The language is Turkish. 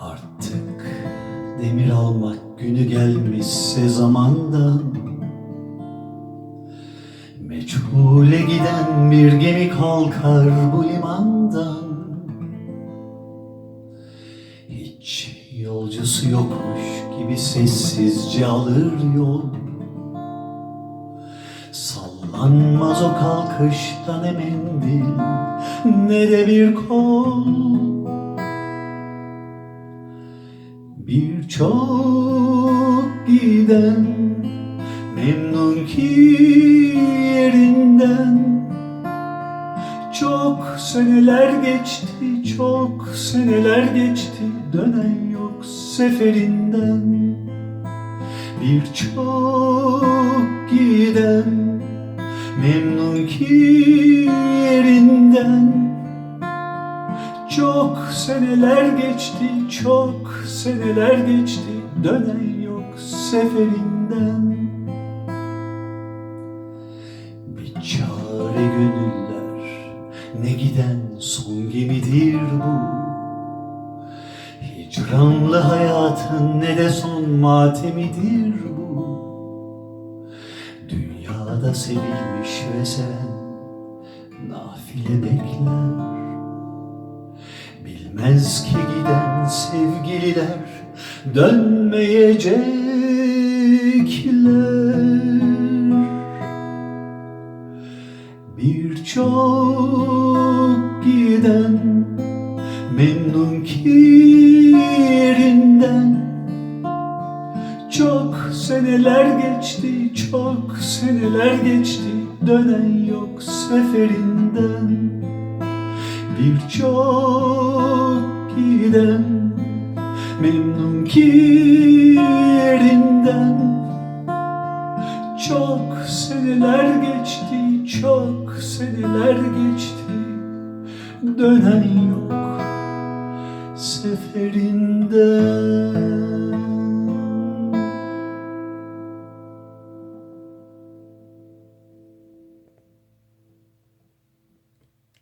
Artık demir almak günü gelmişse zamandan Meçhule giden bir gemi kalkar bu limandan. Hiç yolcusu yokmuş gibi sessizce alır yol. Sallanmaz o kalkıştan ne mendil ne de bir kol Birçok giden memnun ki yerinden. Çok seneler geçti, çok seneler geçti Dönen yok seferinden. Birçok giden memnun ki seneler geçti, çok seneler geçti Dönen yok seferinden. Bir çare gönüller Ne giden son gemidir bu. Hicranlı hayatın ne de son matemidir bu. Dünyada sevilmiş ve seven Nafile bekler Bilmez ki giden sevgililer dönmeyecekler Birçok giden memnun ki yerinden Çok seneler geçti, çok seneler geçti Dönen yok seferinden. Birçok memnun ki yerinden. Çok seneler geçti, çok seneler geçti. Dönen yok seferinden